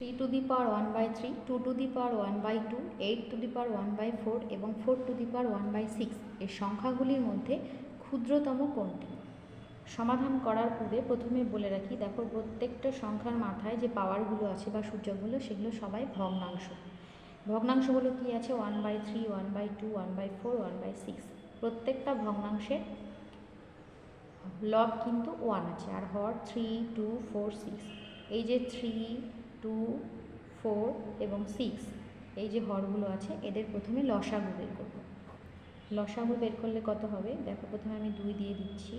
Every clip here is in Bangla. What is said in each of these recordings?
Three to the power one by three, two to the power one by two, eight to the power one by four এবং four to the power one by six এর সংখ্যাগুলির মধ্যে ক্ষুদ্রতম কোনটি? সমাধান করার পূর্বে প্রথমে বলে রাখি, দেখো প্রত্যেকটা সংখ্যার মাথায় যে পাওয়ারগুলো আছে বা সূচকগুলো, সেগুলো সবাই ভগ্নাংশ। ভগ্নাংশগুলো কী আছে? One by three, one by two, one by four, one by six. প্রত্যেকটা ভগ্নাংশের লব কিন্তু ওয়ান আছে, আর হর থ্রি, টু, ফোর, সিক্স। এই যে থ্রি টু ফোর এবং সিক্স এই যে হরগুলো আছে, এদের প্রথমে লসাগু বের করব। লসাগু বের করলে কত হবে? দেখো, প্রথমে আমি দুই দিয়ে দিচ্ছি।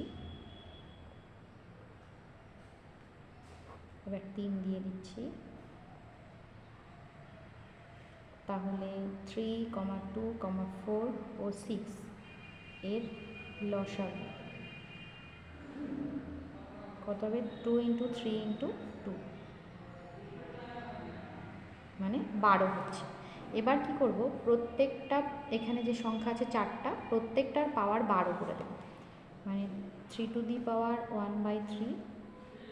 এবার তিন দিয়ে দিচ্ছি। তাহলে three comma two comma four ও সিক্স এর লসাগু। কত হবে? Two into three into two মানে বারো হচ্ছে। এবার কি করব? প্রত্যেকটা, এখানে যে সংখ্যা আছে চারটা, প্রত্যেকটার পাওয়ার বারো করে দেবো। মানে three to the power one by three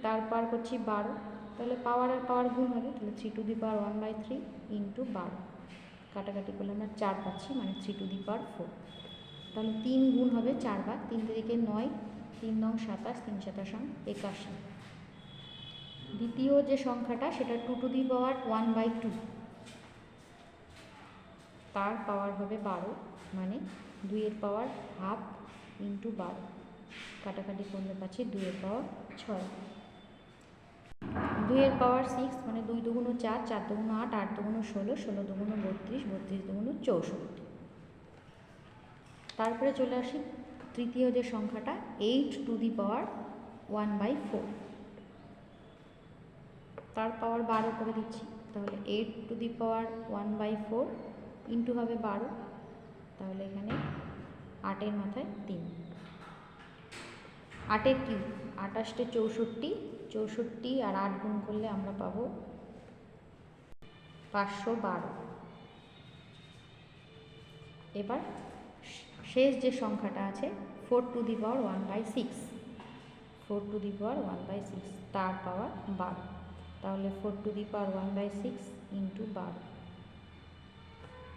তারপর করছি বারো। তাহলে পাওয়ার আর পাওয়ার গুণ হবে, তাহলে three to the power one by three into বারো। কাটাকাটি করলে আমরা চার পাচ্ছি মানে three to the power four তাহলে তিন গুণ হবে চার চারবার তিন দিকে নয়, তিন নং সাতাশ, তিন সাতাশ একাশি। দ্বিতীয় যে সংখ্যাটা, সেটা two to the power one by two তার পাওয়ার হবে বারো মানে দুইয়ের পাওয়ার হাফ ইন্টু বারো। কাটাকাটি করলে পাচ্ছি দুইয়ের পাওয়ার ছয়। দুইয়ের পাওয়ার সিক্স মানে দুই দুগুণ চার চার দুগুণ আট আট দুগুণ ষোলো ষোলো দুগুণ বত্রিশ বত্রিশ দুগুণ চৌষট্টি। তারপরে চলে আসি তৃতীয় যে সংখ্যাটা eight to the power one by four তার পাওয়ার বারো করে দিচ্ছি। তাহলে eight to the power one by four into হবে বারো। তাহলে এখানে আটের মাথায় তিন। আটের কিউব আটাশটে চৌষট্টি। চৌষট্টি আর আট গুণ করলে আমরা পাবো পাঁচশো বারো। এবার শেষ যে সংখ্যাটা আছে four to the power one by six four to the power one by six তার পাওয়ার বারো। তাহলে four to the power one by six into বারো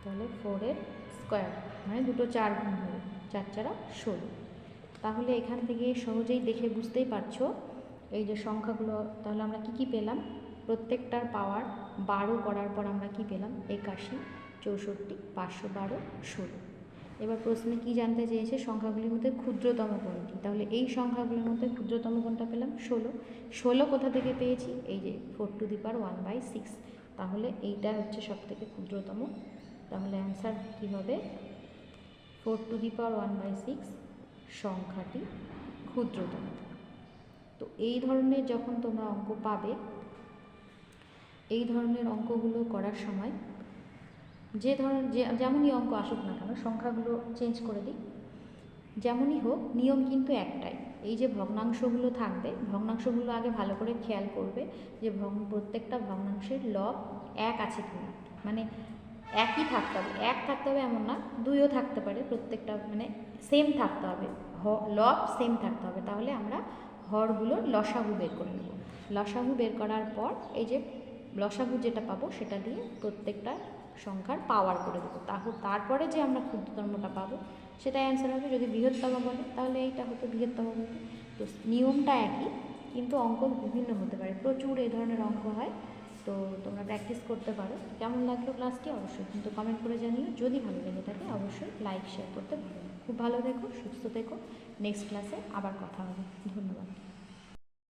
তাহলে ফোরের স্কোয়ার মানে দুটো চার গুণ হবে চার চারা ষোলো। তাহলে এখান থেকে সহজেই দেখে বুঝতেই পারছ এই যে সংখ্যাগুলো, তাহলে আমরা কি কি পেলাম? প্রত্যেকটার পাওয়ার বারো করার পর আমরা কি পেলাম? একাশি, চৌষট্টি, পাঁচশো বারো, ষোলো। এবার প্রশ্নে কি জানতে চেয়েছে? সংখ্যাগুলির মধ্যে ক্ষুদ্রতম কোনটি? তাহলে এই সংখ্যাগুলির মধ্যে ক্ষুদ্রতম কোনটা পেলাম? ষোলো। ষোলো কোথা থেকে পেয়েছি? এই যে four to the power one by six তাহলে এইটা হচ্ছে সব থেকে ক্ষুদ্রতম। তাহলে অ্যান্সার কী হবে? Four to the power one by six সংখ্যাটি ক্ষুদ্রতম। তো এই ধরনের যখন তোমরা অঙ্ক পাবে, এই ধরনের অঙ্কগুলো করার সময় যে ধরনের যে, যেমনই অঙ্ক আসুক না কেন, সংখ্যাগুলো চেঞ্জ করে দিই। যেমনই হোক, নিয়ম কিন্তু একটাই। এই যে ভগ্নাংশগুলো থাকবে, ভগ্নাংশগুলো আগে ভালো করে খেয়াল করবে যে ভগ প্রত্যেকটা ভগ্নাংশের লব এক আছে কিনা। মানে একই থাকতে হবে। এক থাকতে হবে এমন না, দুইও থাকতে পারে, প্রত্যেকটা মানে সেম থাকতে হবে। হ, লব সেম থাকতে হবে। তাহলে আমরা হরগুলোর লসাগু বের করে নেব। লসাগু বের করার পর এই যে লসাগু যেটা পাবো সেটা দিয়ে প্রত্যেকটা সংখ্যার পাওয়ার করে দেবো। তাহলে তারপরে যে আমরা ক্ষুদ্রতমটা পাবো, সেটাই অ্যান্সার হবে যদি বৃহত্তম বলে, তাহলে এইটা হতো বৃহত্তম বলতে তো নিয়মটা একই, কিন্তু অঙ্ক বিভিন্ন হতে পারে। প্রচুর এই ধরনের অঙ্ক হয়, তো তোমরা প্র্যাকটিস করতে পারো। কেমন লাগল ক্লাসটি অবশ্যই কিন্তু কমেন্ট করে জানিও। যদি ভালো লেগে থাকে, অবশ্যই লাইক শেয়ার করতে না। খুব ভালো থেকো, সুস্থ থেকো। নেক্সট ক্লাসে আবার কথা হবে। ধন্যবাদ।